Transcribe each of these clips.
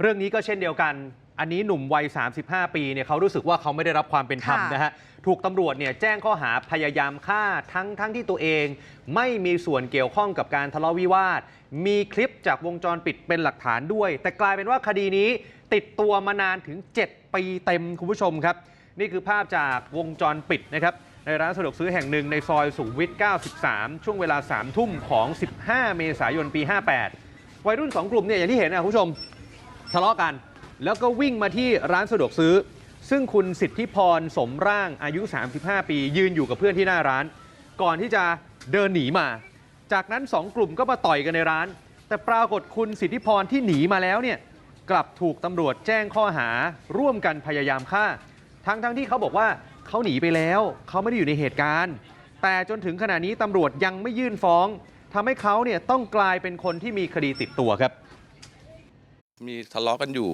เรื่องนี้ก็เช่นเดียวกัน อันนี้หนุ่มวัย 35 ปีเนี่ยเขารู้สึกว่าเขาไม่ได้รับความเป็นธรรมค่ะนะฮะ ถูกตำรวจเนี่ยแจ้งข้อหาพยายามฆ่าทั้งทั้งที่ตัวเอง ไม่มีส่วนเกี่ยวข้องกับการทะเลาะวิวาท มีคลิปจากวงจรปิดเป็นหลักฐานด้วย แต่กลายเป็นว่าคดีนี้ติดตัวมานานถึง 7 ปีเต็มคุณผู้ชมครับ นี่คือภาพจากวงจรปิดนะครับในร้านสะดวกซื้อแห่งหนึ่งในซอยสุขุมวิท 93 ช่วงเวลา 3 ทุ่มของ 15 เมษายน ปี 58 วัยรุ่น 2 กลุ่มเนี่ยอย่างที่เห็นนะคุณผู้ชม ทะเลาะกัน แล้วก็วิ่งมาที่ร้านสะดวกซื้อ ซึ่งคุณสิทธิพรสมร่างอายุ 35 ปี ยืนอยู่กับเพื่อนที่หน้าร้าน ก่อนที่จะเดินหนีมา จากนั้น 2 กลุ่มก็มาต่อยกันในร้าน แต่ปรากฏคุณสิทธิพรที่หนีมาแล้วเนี่ยกลับถูกตำรวจแจ้งข้อหาร่วมกันพยายามฆ่า ทั้งทั้งที่เขาบอกว่าเขาหนีไปแล้ว เขาไม่ได้อยู่ในเหตุการณ์ แต่จนถึงขณะนี้ตำรวจยังไม่ยื่นฟ้องทำให้เขาเนี่ยต้องกลายเป็นคนที่มีคดีติดตัวครับ มีทะเลาะกันอยู่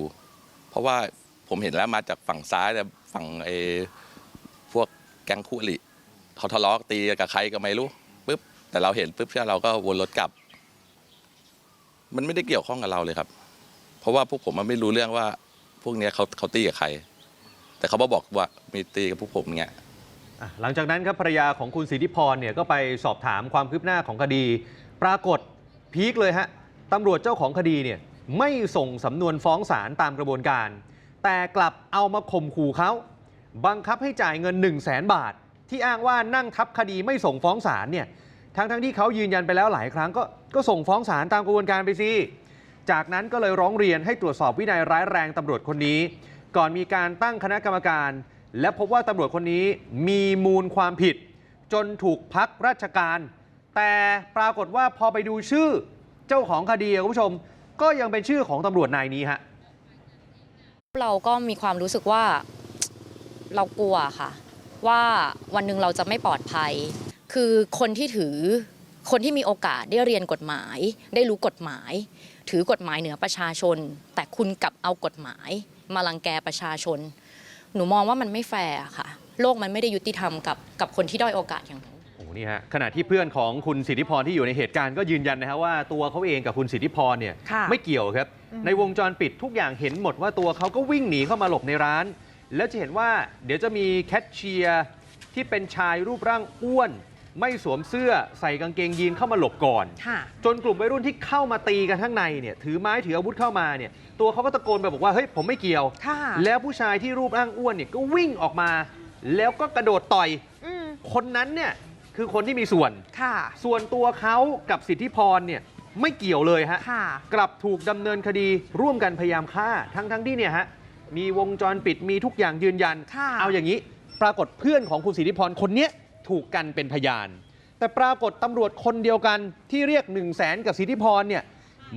เพราะว่าผมเห็นแล้วมาจากฝั่งซ้ายแต่ฝั่งไอ้พวกแก๊งคู่อริเขาทะเลาะตีกับใครก็ไม่รู้ปุ๊บแต่เราเห็นปุ๊บเราก็วนรถกลับ มันไม่ได้เกี่ยวข้องกับเราเลยครับ เพราะว่าพวกผมมันไม่รู้เรื่องว่า พวกเนี้ยเขาเขาตีกับใคร แต่เขามาบอกว่ามีตีกับพวกผมเงี้ยอะหลังจากนั้นครับภรรยาของคุณสิทธิพรเนี่ยก็ไปสอบถามความคืบหน้าของคดี ปรากฏพีคเลยฮะตำรวจเจ้าของคดีเนี่ย ไม่ส่งสำนวนฟ้องศาลตามกระบวนการ แต่กลับเอามาข่มขู่เขาบังคับให้จ่ายเงิน 1 0 0 0 0แสนบาท ที่อ้างว่านั่งทับคดีไม่ส่งฟ้องศาลเนี่ยทั้งทั้งๆที่เขายืนยันไปแล้วหลายครั้งก็ก็ส่งฟ้องศาลตามกระบวนการไปสิจากนั้นก็เลยร้องเรียนให้ตรวจสอบวินัยร้ายแรงตำรวจคนนี้ ก่อนมีการตั้งคณะกรรมการ และพบว่าตำรวจคนนี้มีมูลความผิด จนถูกพักราชการ แต่ปรากฏว่าพอไปดูชื่อเจ้าของคดีคุณผู้ชม ก็ยังเป็นชื่อของตำรวจนายนี้ฮะ เราก็มีความรู้สึกว่าเรากลัวค่ะ ว่าวันหนึ่งเราจะไม่ปลอดภัย คือคนที่ถือคนที่มีโอกาสได้เรียนกฎหมาย ได้รู้กฎหมาย ถือกฎหมายเหนือประชาชน แต่คุณกลับเอากฎหมาย มาลังแกประชาชน หนูมองว่ามันไม่แฟร์ค่ะ โลกมันไม่ได้ยุติธรรมกับกับคนที่ด้อยโอกาสอย่างหนู นี่ฮะขณะที่เพื่อนของคุณสิทธิพรที่อยู่ในเหตุการณ์ก็ยืนยันนะฮะว่าตัวเขาเองกับคุณสิทธิพรเนี่ยค่ะไม่เกี่ยวครับอืมในวงจรปิดทุกอย่างเห็นหมดว่าตัวเขาก็วิ่งหนีเข้ามาหลบในร้าน แล้วจะเห็นว่าเดี๋ยวจะมีแคชเชียร์ที่เป็นชายรูปร่างอ้วน ไม่สวมเสื้อใส่กางเกงยีนเข้ามาหลบก่อนค่ะจนกลุ่มวัยรุ่นที่เข้ามาตีกันข้างในเนี่ยถือไม้ถืออาวุธเข้ามาเนี่ยตัวเขาก็ตะโกนไปบอกว่าเฮ้ยผมไม่เกี่ยวค่ะแล้วผู้ชายที่รูปร่างอ้วนเนี่ยก็วิ่งออกมา แล้วก็กระโดดต่อยอืมคนนั้นเนี่ย คือคนที่มีส่วน ค่ะ ส่วนตัวเขากับสิทธิพรเนี่ยไม่เกี่ยวเลยฮะ ค่ะ กลับถูกดำเนินคดีร่วมกันพยายามฆ่า ทั้งทั้งที่เนี่ยฮะ มีวงจรปิดมีทุกอย่างยืนยัน ค่ะ เอาอย่างนี้ ปรากฏเพื่อนของคุณสิทธิพรคนเนี้ยถูกกันเป็นพยาน แต่ปรากฏตำรวจคนเดียวกันที่เรียก1นึ่งแสนกับสิทธิพรเนี่ย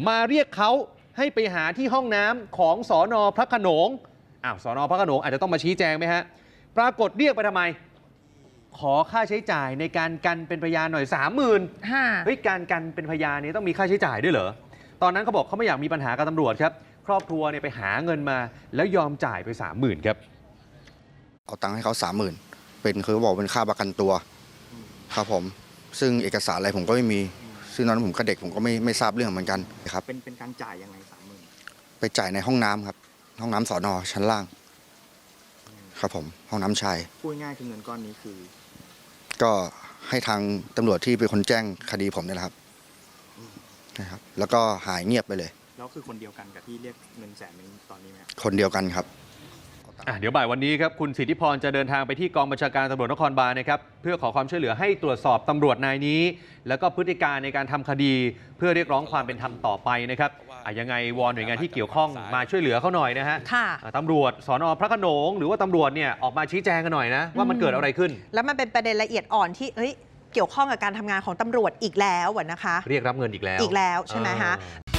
มาเรียกเขาให้ไปหาที่ห้องน้ำของสอนอพระโขนงอ้าวสอนอพระโขนงอาจจะต้องมาชี้แจงไหมฮะ ปรากฏเรียกไปทำไม ขอค่าใช้จ่ายในการกันเป็นพยานหน่อยสามหมื่นค่ะเฮ้ยการกันเป็นพยานเนี่ยต้องมีค่าใช้จ่ายด้วยเหรอ ตอนนั้นเขาบอกเขาไม่อยากมีปัญหากับตำรวจครับ ครอบครัวเนี่ยไปหาเงินมา แล้วยอมจ่ายไปสามหมื่นครับ เอาตังค์ให้เขาสามหมื่นเป็นคือบอกเป็นค่าประกันตัว ครับผม ซึ่งเอกสารอะไรผมก็ไม่มี ซึ่งตอนนั้นผมก็เด็กผมก็ไม่ไม่ทราบเรื่องเหมือนกันครับ เป็นเป็นการจ่ายยังไงสามหมื่นไปจ่ายในห้องน้ำครับ ห้องน้ำสอนอชั้นล่าง ครับผม ห้องน้ำชาย พูดง่ายๆคือเงินก้อนนี้คือ ก็ให้ทางตำรวจที่เป็นคนแจ้งคดีผมเนี่ยแหละครับนะครับ แล้วก็หายเงียบไปเลย แล้วคือคนเดียวกันกับที่เรียกเงินแสนนึงตอนนี้ไหมครับคนเดียวกันครับ อะเดี๋ยวบ่ายวันนี้ครับคุณสิทธิพรจะเดินทางไปที่กองบัญชาการตำรวจนครบาลนะครับเพื่อขอความช่วยเหลือให้ตรวจสอบตำรวจนายนี้ แล้วก็พฤติการในการทำคดีเพื่อเรียกร้องความเป็นธรรมต่อไปนะครับอะยังไงวอนหน่วยงานที่เกี่ยวข้องมาช่วยเหลือเขาหน่อยนะฮะค่ะอะตำรวจสอนอพระโขนง หรือว่าตำรวจเนี่ยออกมาชี้แจงกันหน่อยนะว่ามันเกิดอะไรขึ้น แล้วมันเป็นประเด็นละเอียดอ่อนที่เอ้ยเกี่ยวข้องกับการทำงานของตำรวจอีกแล้วอะนะคะ เรียกรับเงินอีกแล้วอีกแล้วใช่ไหมคะเออ